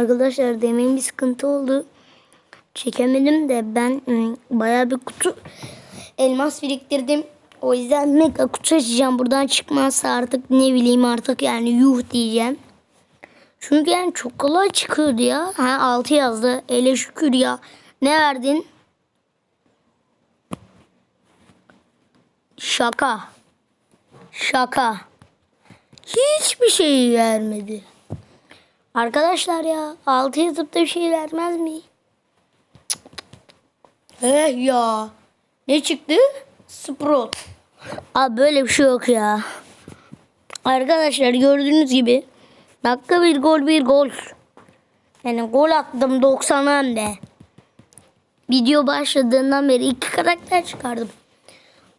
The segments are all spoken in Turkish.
Arkadaşlar demin bir sıkıntı oldu. Çekemedim de ben ım, bayağı bir kutu elmas biriktirdim. O yüzden mega kutu açacağım. Buradan çıkmazsa artık ne bileyim artık yani yuh diyeceğim. Çünkü yani çok kolay çıkıyordu ya. Ha 6 yazdı. Ele şükür ya. Ne verdin? Şaka. Şaka. Hiçbir şey vermedi. Arkadaşlar ya 6 yazıp da bir şey vermez mi? Eh ya. Ne çıktı? Sprout. Abi böyle bir şey yok ya. Arkadaşlar gördüğünüz gibi dakika bir gol bir gol. Yani gol attım 90 hem de. Video başladığından beri iki karakter çıkardım.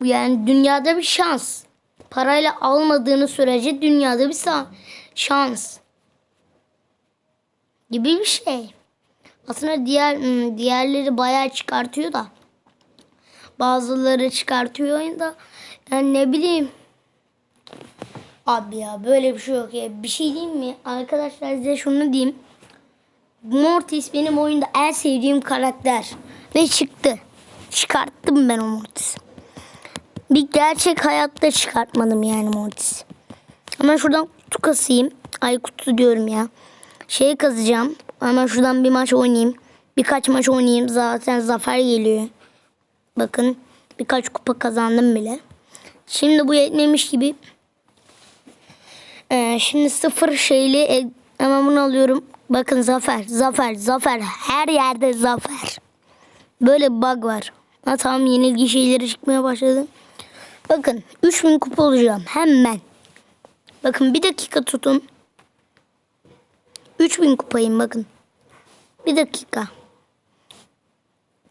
Bu yani dünyada bir şans. Parayla almadığını sürece dünyada bir şans. Gibi bir şey. Aslında diğer hmm, diğerleri bayağı çıkartıyor da. Bazıları çıkartıyor oyunda. Yani ne bileyim. Abi ya böyle bir şey yok ya. Bir şey diyeyim mi? Arkadaşlar size şunu diyeyim. Mortis benim oyunda en sevdiğim karakter. Ve çıktı. Çıkarttım ben o Mortis'i. Bir gerçek hayatta çıkartmadım yani Mortis. Hemen şuradan kutu kasayım. Ay kutu diyorum ya. Şey kazacağım. Hemen şuradan bir maç oynayayım. Birkaç maç oynayayım. Zaten zafer geliyor. Bakın birkaç kupa kazandım bile. Şimdi bu yetmemiş gibi. Ee, şimdi sıfır şeyli e, hemen bunu alıyorum. Bakın zafer, zafer, zafer. Her yerde zafer. Böyle bug var. Ha, tamam yenilgi şeyleri çıkmaya başladı. Bakın 3000 kupa olacağım hemen. Bakın bir dakika tutun. 3000 kupayım bakın. Bir dakika.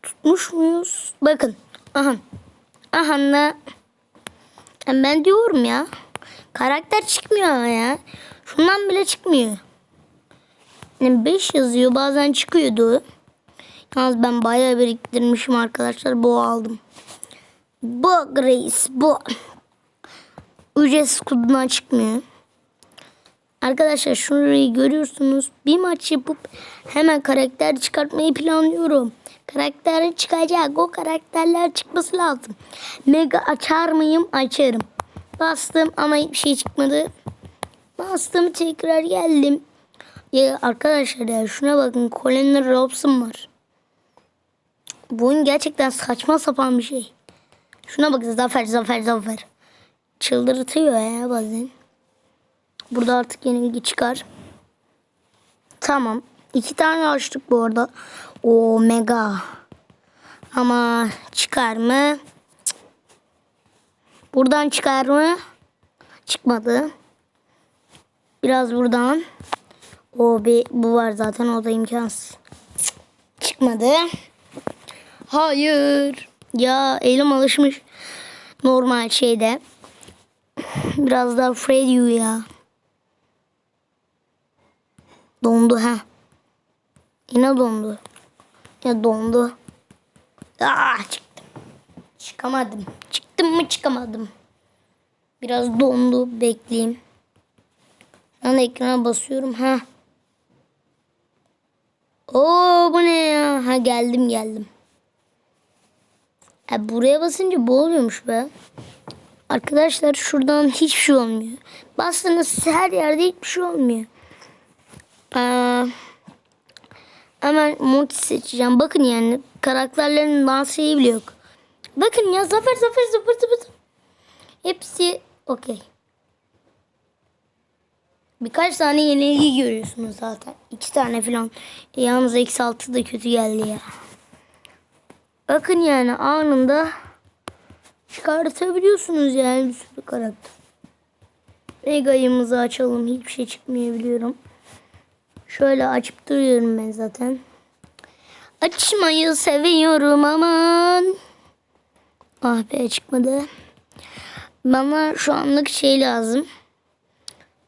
Tutmuş muyuz? Bakın. Aha. Aha da. Ben diyorum ya. Karakter çıkmıyor ama ya. Şundan bile çıkmıyor. Yani 5 yazıyor bazen çıkıyordu. Yalnız ben bayağı biriktirmişim arkadaşlar. Bu aldım. Bu Grace bu. Ücretsiz kutudan çıkmıyor. Arkadaşlar şurayı görüyorsunuz. Bir maç yapıp hemen karakter çıkartmayı planlıyorum. Karakter çıkacak. O karakterler çıkması lazım. Mega açar mıyım? Açarım. Bastım ama hiçbir şey çıkmadı. Bastım tekrar geldim. Ya arkadaşlar ya şuna bakın. Colin Robson var. Bu oyun gerçekten saçma sapan bir şey. Şuna bakın zafer zafer zafer. Çıldırtıyor ya bazen. Burada artık yenilgi çıkar. Tamam. İki tane açtık bu arada. O mega. Ama çıkar mı? Buradan çıkar mı? Çıkmadı. Biraz buradan. O bir bu var zaten o da imkansız. Çıkmadı. Hayır. Ya elim alışmış. Normal şeyde. Biraz daha Freddy ya. Dondu ha. Yine dondu. Ya dondu. Ah çıktım. Çıkamadım. Çıktım mı çıkamadım. Biraz dondu. Bekleyeyim. Ben ekrana basıyorum. Ha. Oo bu ne ya? Ha geldim geldim. Ya buraya basınca bu oluyormuş be. Arkadaşlar şuradan hiçbir şey olmuyor. Bastığınız her yerde hiçbir şey olmuyor. Aa, hemen Mortis seçeceğim. Bakın yani karakterlerin dans şeyi bile yok. Bakın ya zafer zafer zafer zafer. Hepsi okey. Birkaç tane yenilgi görüyorsunuz zaten. İki tane falan. Yalnız eksi altı da kötü geldi ya. Bakın yani anında çıkartabiliyorsunuz yani bir sürü karakter. Mega'yımızı açalım. Hiçbir şey çıkmıyor biliyorum. Şöyle açıp duruyorum ben zaten. Açmayı seviyorum aman. Ah be çıkmadı. Bana şu anlık şey lazım.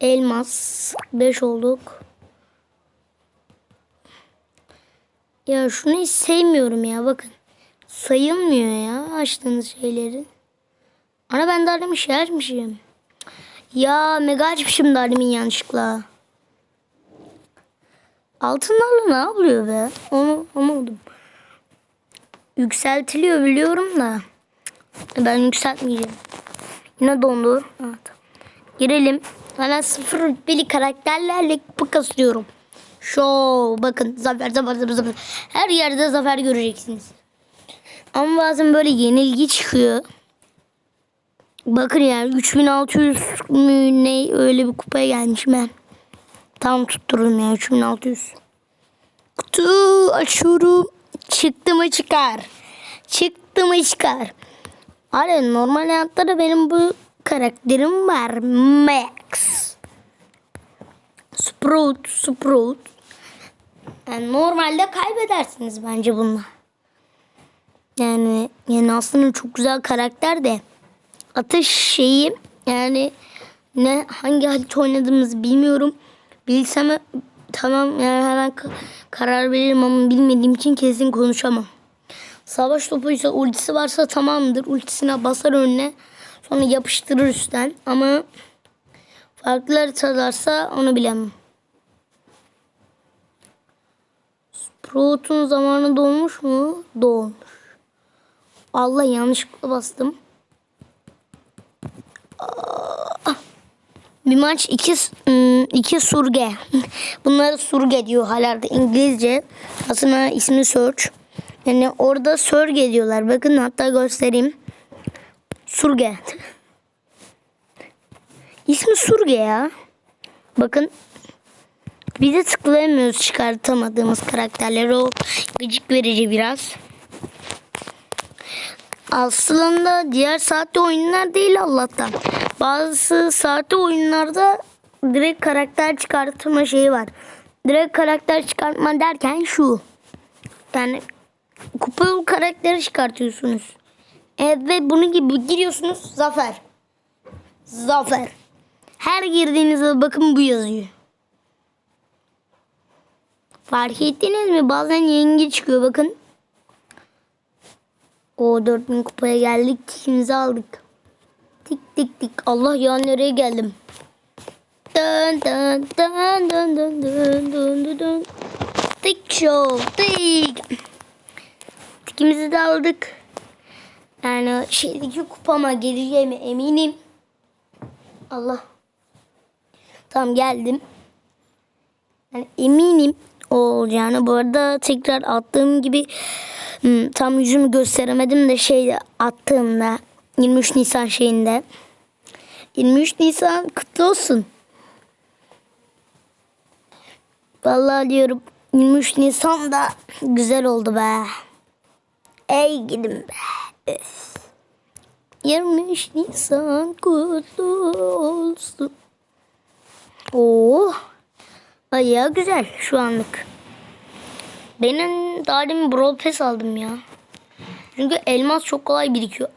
Elmas. 5 olduk. Ya şunu hiç sevmiyorum ya bakın. Sayılmıyor ya açtığınız şeyleri. Ana ben demin şey açmışım. Ya mega açmışım daha demin yanlışlıkla. Altınlarla ne yapılıyor be? Onu anlamadım. Yükseltiliyor biliyorum da. Ben yükseltmeyeceğim. Yine dondu. Evet. Girelim. Hemen sıfır rütbeli karakterlerle kasıyorum. Show. Bakın zafer zafer zafer zafer. Her yerde zafer göreceksiniz. Ama bazen böyle yenilgi çıkıyor. Bakın yani 3600 mü ne öyle bir kupaya gelmişim ben. Tam tutturun ya 3600. Kutu açıyorum. Çıktı mı çıkar. Çıktı mı çıkar. Hani normal hayatta da benim bu karakterim var. Max. Sprout, Sprout. Yani normalde kaybedersiniz bence bununla. Yani yani aslında çok güzel karakter de atış şeyi yani ne hangi harita oynadığımızı bilmiyorum. Bilsem tamam yani hemen ka- karar veririm ama bilmediğim için kesin konuşamam. Savaş topuysa ultisi varsa tamamdır. Ultisine basar önüne sonra yapıştırır üstten ama farklı haritalarsa onu bilemem. Sprout'un zamanı dolmuş mu? Dolmuş. Allah yanlışlıkla bastım. Aa! Bir maç iki, ım, iki surge. Bunları surge diyor halerde İngilizce. Aslında ismi search. Yani orada surge diyorlar. Bakın hatta göstereyim. Surge. İsmi surge ya. Bakın. Bir de tıklayamıyoruz çıkartamadığımız karakterleri. O gıcık verici biraz. Aslında diğer saatte oyunlar değil Allah'tan. Bazı saatte oyunlarda direkt karakter çıkartma şeyi var. Direkt karakter çıkartma derken şu. Yani kupa karakteri çıkartıyorsunuz. Evet ve bunu gibi giriyorsunuz zafer. Zafer. Her girdiğinizde bakın bu yazıyor. Fark ettiniz mi? Bazen yenge çıkıyor bakın. O 4000 kupaya geldik. İkimizi aldık. Tik tik tik. Allah ya nereye geldim? Dön dön dön dön dön dön dön dön. Tik show tik. Tikimizi de aldık. Yani şeydeki kupama geleceğime eminim. Allah. Tamam geldim. Yani eminim o olacağını. Bu arada tekrar attığım gibi hmm, tam yüzümü gösteremedim de şey attığımda 23 Nisan şeyinde. 23 Nisan kutlu olsun. Vallahi diyorum 23 Nisan da güzel oldu be. Ey gidim be. Öf. 23 Nisan kutlu olsun. Oo. Bayağı güzel şu anlık. Benim daha demin Brawl Pass aldım ya. Çünkü elmas çok kolay birikiyor.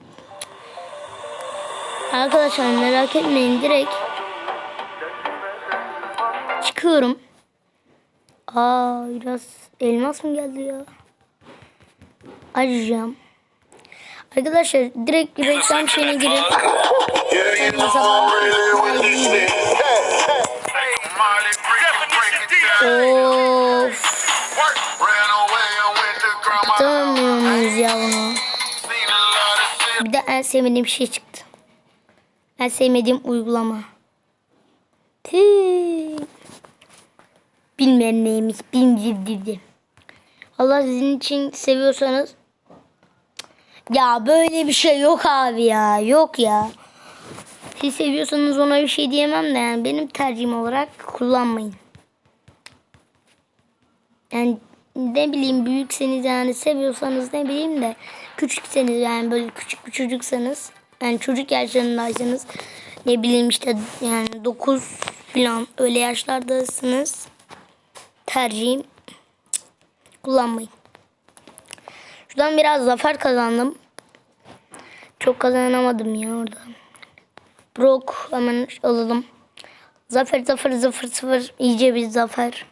Arkadaşlar merak etmeyin direkt çıkıyorum. Aa biraz elmas mı geldi ya? Arayacağım. Arkadaşlar direkt reklam şeyine girip Of. Tutamıyor ya bunu? Bir de en sevmediğim şey çıktı. En sevmediğim uygulama. Tüh. Bilmem neymiş. Bilmem Allah sizin için seviyorsanız ya böyle bir şey yok abi ya. Yok ya. Siz seviyorsanız ona bir şey diyemem de yani benim tercihim olarak kullanmayın. Yani ne bileyim büyükseniz yani seviyorsanız ne bileyim de küçükseniz yani böyle küçük bir çocuksanız yani çocuk yaşlarındaysanız ne bileyim işte yani 9 falan öyle yaşlardasınız tercihim kullanmayın. Şuradan biraz zafer kazandım. Çok kazanamadım ya orada. Brock hemen alalım. Zafer zafer zafer zafer iyice bir zafer.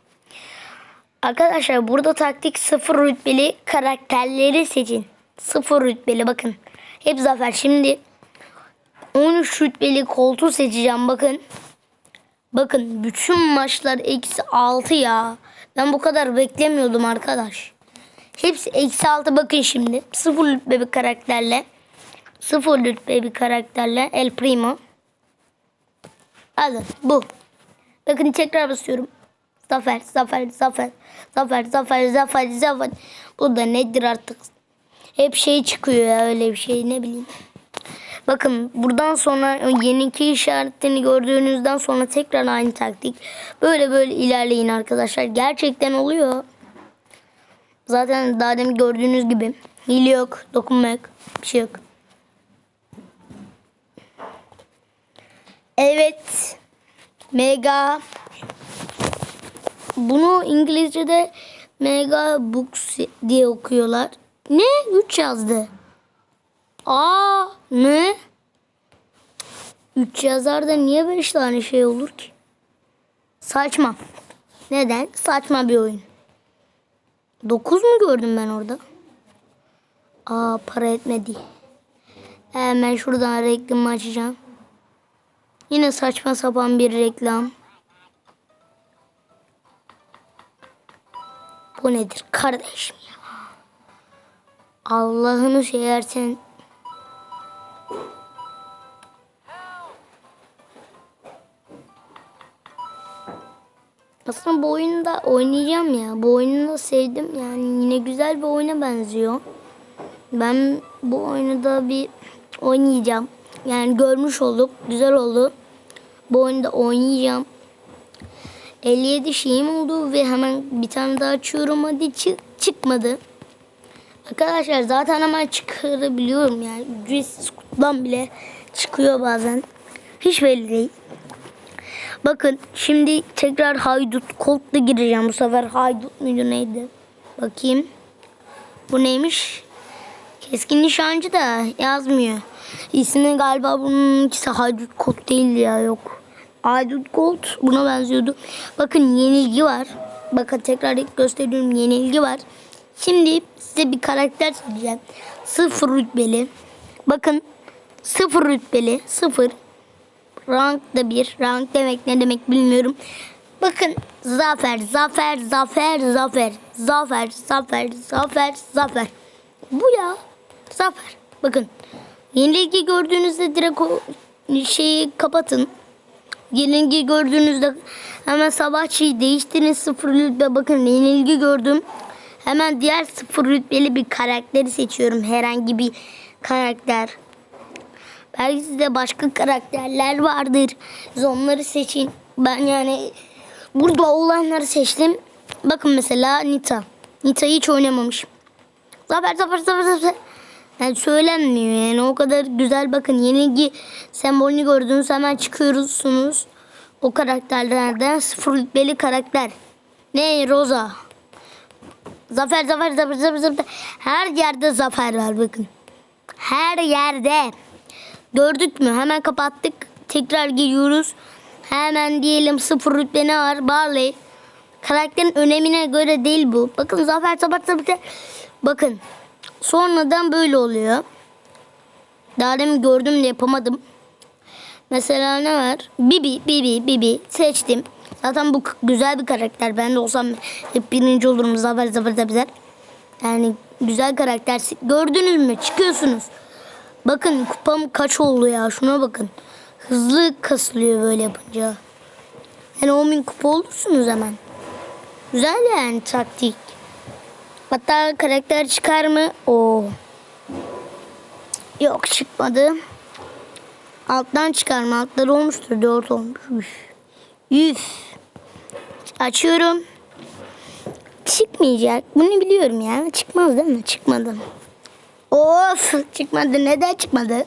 Arkadaşlar burada taktik sıfır rütbeli karakterleri seçin. Sıfır rütbeli bakın. Hep zafer. Şimdi 13 rütbeli koltuğu seçeceğim bakın. Bakın bütün maçlar eksi 6 ya. Ben bu kadar beklemiyordum arkadaş. Hepsi eksi altı bakın şimdi. Sıfır rütbe bir karakterle. Sıfır rütbe bir karakterle. El Primo. Alın bu. Bakın tekrar basıyorum. Zafer, zafer, zafer. Zafer, zafer, zafer, zafer. Bu da nedir artık? Hep şey çıkıyor ya öyle bir şey ne bileyim. Bakın buradan sonra yeni iki işaretlerini gördüğünüzden sonra tekrar aynı taktik. Böyle böyle ilerleyin arkadaşlar. Gerçekten oluyor. Zaten daha demin gördüğünüz gibi. Hile yok, dokunma yok, bir şey yok. Evet. Mega. Bunu İngilizce'de Mega Books diye okuyorlar. Ne? 3 yazdı. Aa ne? 3 yazar da niye 5 tane şey olur ki? Saçma. Neden? Saçma bir oyun. 9 mu gördüm ben orada? Aa para etmedi. Hemen şuradan reklamı açacağım. Yine saçma sapan bir reklam. Bu nedir kardeşim ya? Allah'ını seversen Aslında bu oyunu da oynayacağım ya. Bu oyunu da sevdim. Yani yine güzel bir oyuna benziyor. Ben bu oyunu da bir oynayacağım. Yani görmüş olduk. Güzel oldu. Bu oyunu da oynayacağım. 57 şeyim oldu ve hemen bir tane daha açıyorum. Hadi çık çıkmadı. Arkadaşlar zaten hemen çıkarabiliyorum yani. Ücretsiz kutudan bile çıkıyor bazen. Hiç belli değil. Bakın şimdi tekrar haydut Colt'la gireceğim. Bu sefer haydut muydu neydi? Bakayım. Bu neymiş? Keskin nişancı da yazmıyor. İsmi galiba bunun ikisi haydut Colt değil ya yok. Haydut Colt buna benziyordu. Bakın yenilgi var. Bakın tekrar gösteriyorum yenilgi var. Şimdi size bir karakter söyleyeceğim. Sıfır rütbeli. Bakın sıfır rütbeli. Sıfır. Rank da bir. Rank demek ne demek bilmiyorum. Bakın zafer, zafer, zafer, zafer, zafer, zafer, zafer, zafer. Bu ya. Zafer. Bakın. Yenilgi gördüğünüzde direkt o şeyi kapatın. Yenilgi gördüğünüzde hemen sabahçıyı değiştirin sıfır rütbe. Bakın yenilgi gördüm. Hemen diğer sıfır rütbeli bir karakteri seçiyorum. Herhangi bir karakter. Belki sizde başka karakterler vardır. Siz onları seçin. Ben yani burada olanları seçtim. Bakın mesela Nita. Nita'yı hiç oynamamışım. Zafer zafer zafer zafer. Yani söylenmiyor yani o kadar güzel bakın yenilgi sembolünü gördünüz hemen çıkıyorsunuz. O karakterlerden sıfır rütbeli karakter. Ne Rosa. Zafer zafer zafer zafer zafer. Her yerde zafer var bakın. Her yerde. Gördük mü? Hemen kapattık. Tekrar giriyoruz. Hemen diyelim sıfır rütbe ne var? Barley. Karakterin önemine göre değil bu. Bakın zafer zafer zafer. Bakın. Sonradan böyle oluyor. Daha demin gördüm de yapamadım. Mesela ne var? Bibi, Bibi, Bibi seçtim. Zaten bu güzel bir karakter. Ben de olsam hep birinci olurum. Zafer, zafer, zafer. Yani güzel karakter. Gördünüz mü? Çıkıyorsunuz. Bakın kupam kaç oldu ya. Şuna bakın. Hızlı kasılıyor böyle yapınca. Yani 10 bin kupa olursunuz hemen. Güzel yani taktik. Hatta karakter çıkar mı? Oo. Yok çıkmadı. Alttan çıkarma. Altları olmuştur. 4 olmuş. Üf. Üf. Açıyorum. Çıkmayacak. Bunu biliyorum ya. Çıkmaz değil mi? Çıkmadı. Of çıkmadı. Neden çıkmadı?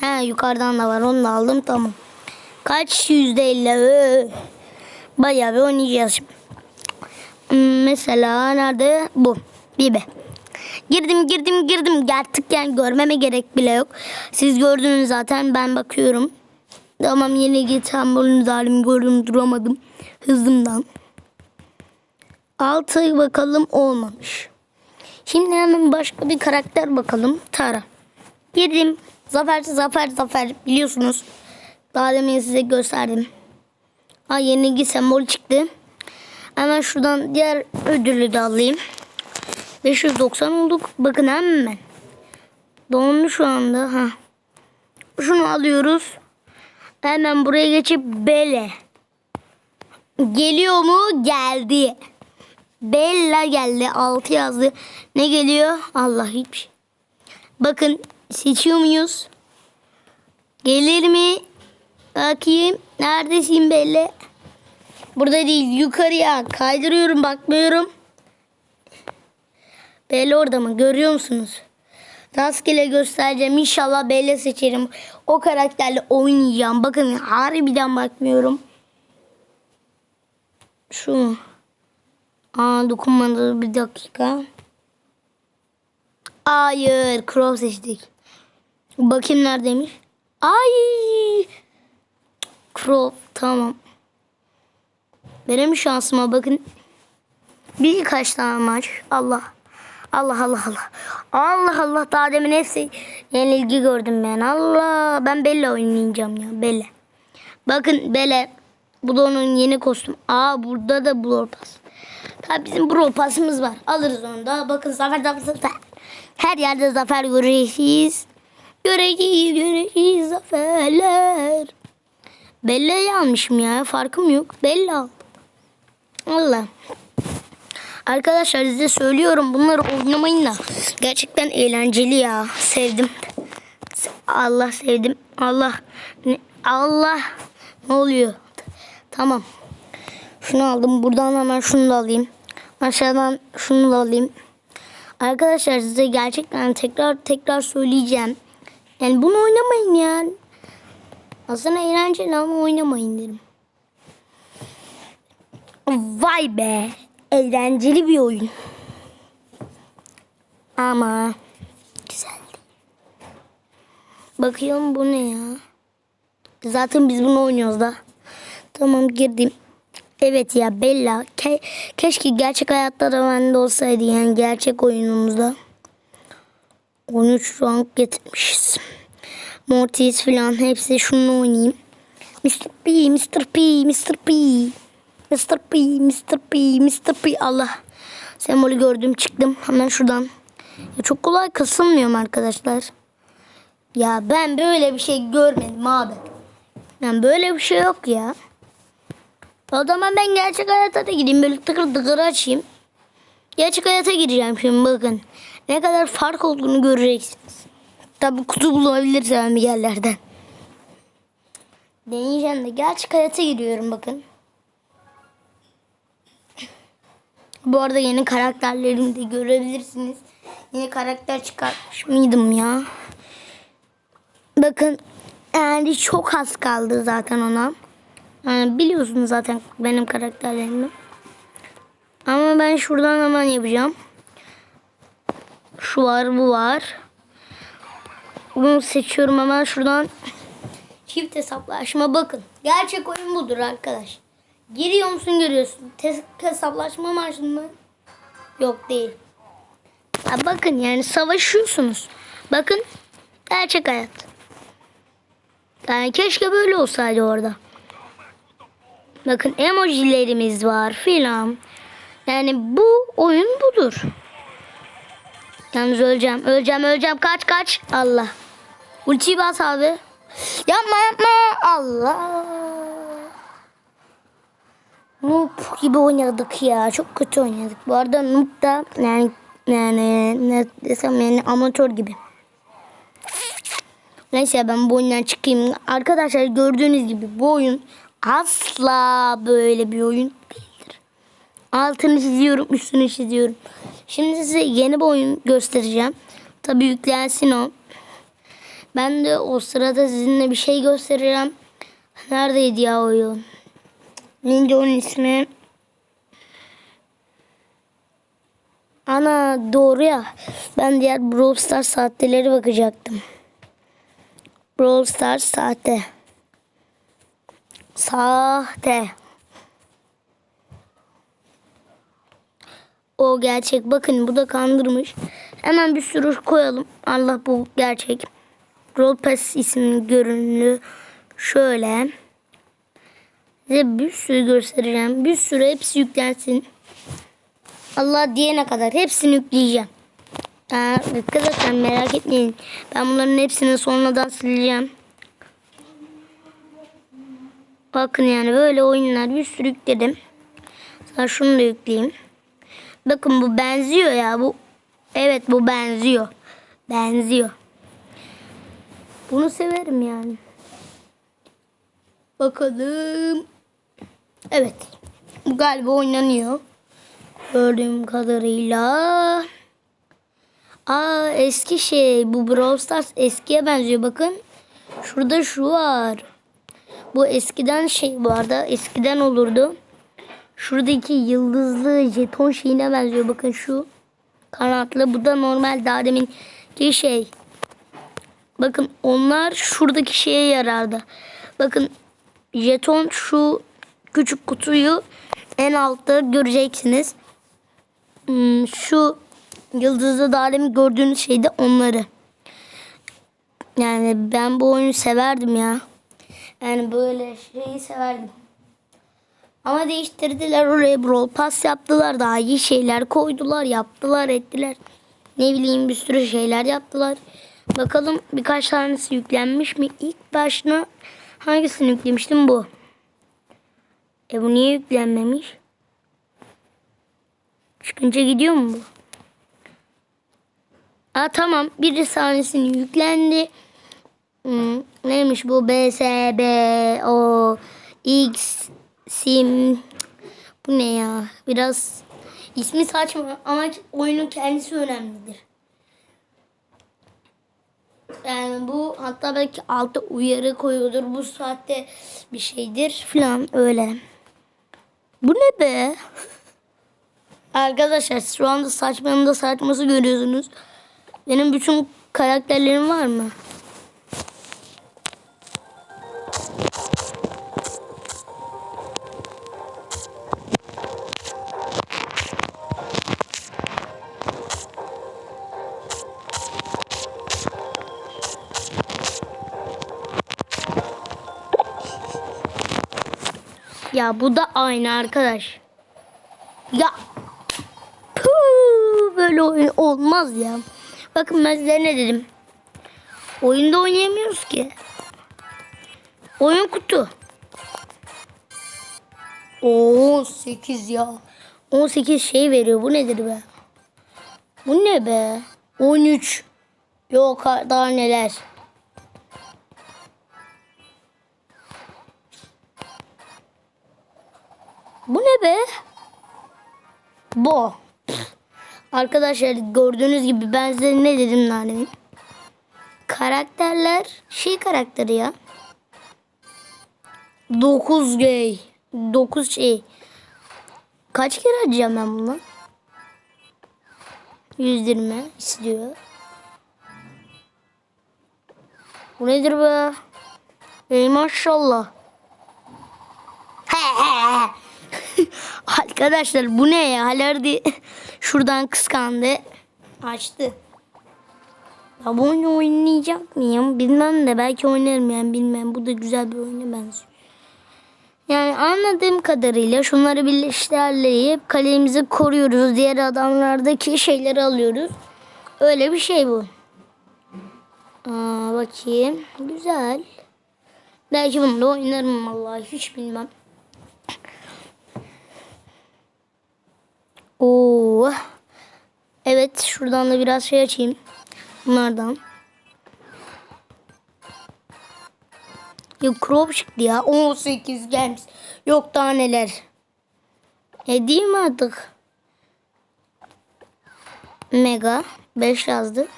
Ha yukarıdan da var. Onu da aldım. Tamam. Kaç yüzde elli? Bayağı bir oynayacağız şimdi. Hmm, Mesela nerede? Bu. Bibe. Girdim girdim girdim. Artık yani görmeme gerek bile yok. Siz gördünüz zaten ben bakıyorum. Tamam yeni git hamburunu zalim gördüm duramadım. Hızımdan. Altı bakalım olmamış. Şimdi hemen başka bir karakter bakalım. Tara. Girdim. Zafer zafer zafer biliyorsunuz. Daha demin size gösterdim. Ha yenilgi sembol çıktı. Hemen şuradan diğer ödülü de alayım. 590 olduk. Bakın hemen. Dondu şu anda. Ha. Şunu alıyoruz. Hemen buraya geçip Bele. Geliyor mu? Geldi. Bella geldi. 6 yazdı. Ne geliyor? Allah hiçbir şey. Bakın seçiyor muyuz? Gelir mi? Bakayım. Neredesin Bella? Burada değil. Yukarıya kaydırıyorum. Bakmıyorum. Bella orada mı? Görüyor musunuz? Rastgele göstereceğim. İnşallah Bella seçerim. O karakterle oynayacağım. Bakın harbiden bakmıyorum. Şu mu? Aa dokunmadı bir dakika. Hayır. Crow seçtik. Bakayım neredeymiş. Ay. Crow tamam. Benim şansıma bakın. Birkaç tane maç. Allah. Allah Allah Allah. Allah Allah daha demin hepsi yenilgi gördüm ben. Allah ben Bella oynayacağım ya Bella. Bakın Bella bu onun yeni kostüm. Aa burada da Brawl Tabii bizim Brawl Pass'ımız var. Alırız onu da. Bakın zafer zafer. Her yerde zafer göreceğiz. Göreceğiz göreceğiz zaferler. Bella'yı almışım ya. Farkım yok. Bella aldım. Allah. Arkadaşlar size söylüyorum bunları oynamayın da. Gerçekten eğlenceli ya. Sevdim. Allah sevdim. Allah. Allah. Ne oluyor? Tamam. Şunu aldım. Buradan hemen şunu da alayım. Aşağıdan şunu da alayım. Arkadaşlar size gerçekten tekrar tekrar söyleyeceğim. Yani bunu oynamayın ya. Aslında eğlenceli ama oynamayın derim. Vay be. Eğlenceli bir oyun. Ama güzel. Bakıyorum bu ne ya? Zaten biz bunu oynuyoruz da. Tamam girdim. Evet ya Bella. Ke- keşke gerçek hayatta da bende olsaydı yani gerçek oyunumuzda. 13 rank getirmişiz. Mortis falan hepsi şunu oynayayım. Mr. P, Mr. P, Mr. P. Mr. P, Mr. P, Mr. P. Allah. Sembolü gördüm çıktım. Hemen şuradan. Ya çok kolay kasılmıyorum arkadaşlar. Ya ben böyle bir şey görmedim abi. Yani böyle bir şey yok ya. O zaman ben gerçek hayata da gideyim. Böyle tıkır tıkır açayım. Gerçek hayata gireceğim şimdi bakın. Ne kadar fark olduğunu göreceksiniz. Tabi kutu bulabilirsem bir yerlerden. Deneyeceğim de gerçek hayata giriyorum bakın. Bu arada yeni karakterlerimi de görebilirsiniz. Yeni karakter çıkartmış mıydım ya? Bakın yani çok az kaldı zaten ona. Yani biliyorsunuz zaten benim karakterlerimi. Ama ben şuradan hemen yapacağım. Şu var bu var. Bunu seçiyorum hemen şuradan. Çift hesaplaşma bakın. Gerçek oyun budur arkadaş. Giriyor musun görüyorsun. Tes- hesaplaşma maçı mı? Yok değil. Ha bakın yani savaşıyorsunuz. Bakın gerçek hayat. Yani keşke böyle olsaydı orada. Bakın emojilerimiz var filan. Yani bu oyun budur. Yalnız öleceğim. Öleceğim öleceğim. Kaç kaç. Allah. Ultiyi bas abi. Yapma yapma. Allah. Noob gibi oynadık ya. Çok kötü oynadık. Bu arada Noob da yani yani ne desem yani amatör gibi. Neyse ben bu oyundan çıkayım. Arkadaşlar gördüğünüz gibi bu oyun asla böyle bir oyun değildir. Altını çiziyorum, üstünü çiziyorum. Şimdi size yeni bir oyun göstereceğim. Tabii yüklensin o. Ben de o sırada sizinle bir şey göstereceğim. Neredeydi ya oyun? Neydi onun ismi? Ana doğru ya. Ben diğer Brawl Stars saatleri bakacaktım. Brawl Stars sahte. Sahte. O gerçek. Bakın bu da kandırmış. Hemen bir sürü koyalım. Allah bu gerçek. Pass isimli görünümlü. Şöyle. Size bir sürü göstereceğim. Bir sürü hepsi yüklensin. Allah diyene kadar hepsini yükleyeceğim. Ha, arkadaşlar merak etmeyin. Ben bunların hepsini sonradan sileceğim. Bakın yani böyle oyunlar bir sürü yükledim. Sonra şunu da yükleyeyim. Bakın bu benziyor ya. Bu evet bu benziyor. Benziyor. Bunu severim yani. Bakalım. Evet. Bu galiba oynanıyor. Gördüğüm kadarıyla. Aa eski şey. Bu Brawl Stars eskiye benziyor. Bakın. Şurada şu var. Bu eskiden şey bu arada. Eskiden olurdu. Şuradaki yıldızlı jeton şeyine benziyor. Bakın şu. Kanatlı. Bu da normal daha deminki şey. Bakın onlar şuradaki şeye yarardı. Bakın jeton şu küçük kutuyu en altta göreceksiniz. Hmm, şu yıldızlı daha demin gördüğünüz şey de onları. Yani ben bu oyunu severdim ya. Yani böyle şeyi severdim. Ama değiştirdiler oraya Brawl Pass yaptılar. Daha iyi şeyler koydular, yaptılar, ettiler. Ne bileyim bir sürü şeyler yaptılar. Bakalım birkaç tanesi yüklenmiş mi? İlk başına hangisini yüklemiştim bu? E bu niye yüklenmemiş? Çıkınca gidiyor mu bu? Aa tamam. Bir tanesini yüklendi. Neymiş bu? B, S, B, O, X, Sim. Bu ne ya? Biraz ismi saçma ama oyunun kendisi önemlidir. Yani bu hatta belki altta uyarı koyuyordur. Bu saatte bir şeydir falan öyle. Bu ne be? Arkadaşlar şu anda saçmanın da saçması görüyorsunuz. Benim bütün karakterlerim var mı? Ya bu da aynı arkadaş. Ya Puh, böyle oyun olmaz ya. Bakın ben size ne dedim. Oyunda oynayamıyoruz ki. Oyun kutu. 18 ya. 18 şey veriyor. Bu nedir be? Bu ne be? 13. Yok ha- daha neler. Bu ne be? Bu. Arkadaşlar gördüğünüz gibi ben size ne dedim daha demin? Karakterler şey karakteri ya. 9 gay. 9 şey. Kaç kere açacağım ben bunu? 120 istiyor. Bu nedir be? Ey maşallah. He he he. Arkadaşlar bu ne ya? Halerdi şuradan kıskandı. Açtı. Ya bu oyunu oynayacak mıyım? Bilmem de belki oynarım yani bilmem. Bu da güzel bir oyuna benziyor. Yani anladığım kadarıyla şunları birleştirleyip kalemizi koruyoruz. Diğer adamlardaki şeyleri alıyoruz. Öyle bir şey bu. Aa, bakayım. Güzel. Belki bunu da oynarım vallahi hiç bilmem. Oo. Evet şuradan da biraz şey açayım. Bunlardan. Ya crop çıktı ya. 18 gelmiş. Yok daha neler. E değil mi artık? Mega 5 yazdı.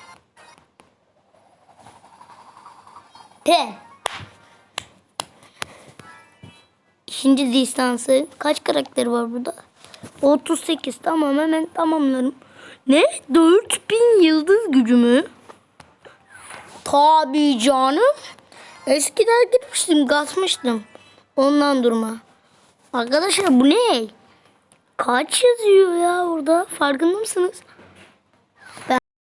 10. İkinci distansı. Kaç karakter var burada? 38 tamam hemen tamamlarım. Ne? 4000 yıldız gücü mü? Tabii canım. Eskiden gitmiştim kasmıştım. Ondan durma. Arkadaşlar bu ne? Kaç yazıyor ya orada? Farkında mısınız?